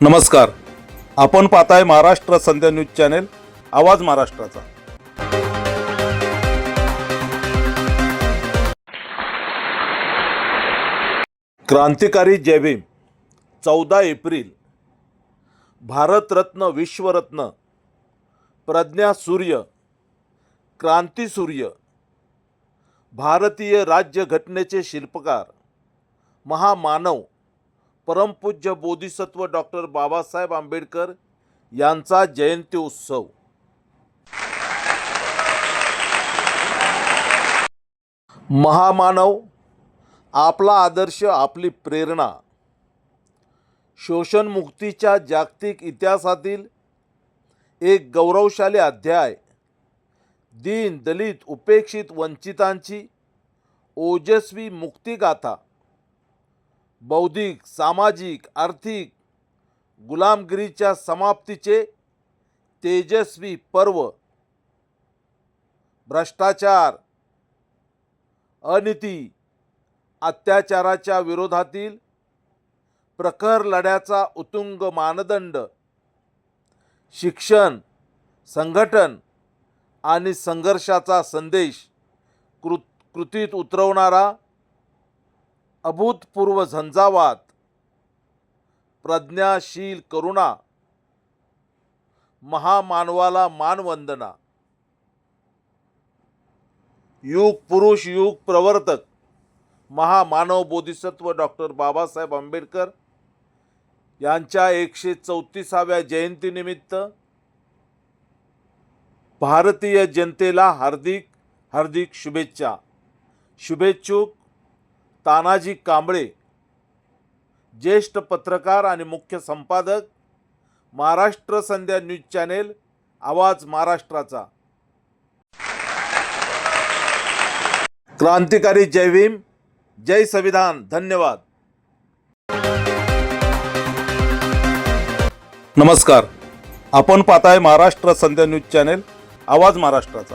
नमस्कार. आपण पाहताय महाराष्ट्र संध्या न्यूज चॅनेल आवाज महाराष्ट्राचा. क्रांतिकारी जयभीम चौदा एप्रिल. भारतरत्न विश्वरत्न प्रज्ञा सूर्य क्रांती सूर्य भारतीय राज्यघटनेचे शिल्पकार महामानव परमपूज्य बोधिसत्व डॉक्टर बाबासाहेब आंबेडकर यांचा जयंती उत्सव. महामानव आपला आदर्श आपली प्रेरणा. शोषणमुक्तीच्या जागतिक इतिहासातील एक गौरवशाली अध्याय. दीन दलित उपेक्षित वंचितांची ओजस्वी मुक्तिगाथा. बौद्धिक सामाजिक आर्थिक गुलामगिरीच्या समाप्तीचे तेजस्वी पर्व. भ्रष्टाचार अनिती अत्याचाराच्या विरोधातील प्रखर लढ्याचा उत्तुंग मानदंड. शिक्षण संघटन आणि संघर्षाचा संदेश कृत कृतीत उतरवणारा अभूतपूर्व झंझावात प्रज्ञाशील करुणा महामानवाला मानवंदना. युग पुरुष युग प्रवर्तक महामानव बोधिसत्व डॉक्टर बाबासाहेब आंबेडकर यांच्या एकशे चौतीसाव्या जयंतीनिमित्त भारतीय जनतेला हार्दिक हार्दिक शुभेच्छा. शुभेच्छुक तानाजी कांबळे ज्येष्ठ पत्रकार आणि मुख्य संपादक महाराष्ट्र संध्या न्यूज चॅनेल आवाज महाराष्ट्राचा. क्रांतिकारी जय भीम जय संविधान धन्यवाद. नमस्कार आपण पाहताय महाराष्ट्र संध्या न्यूज चॅनेल आवाज महाराष्ट्राचा.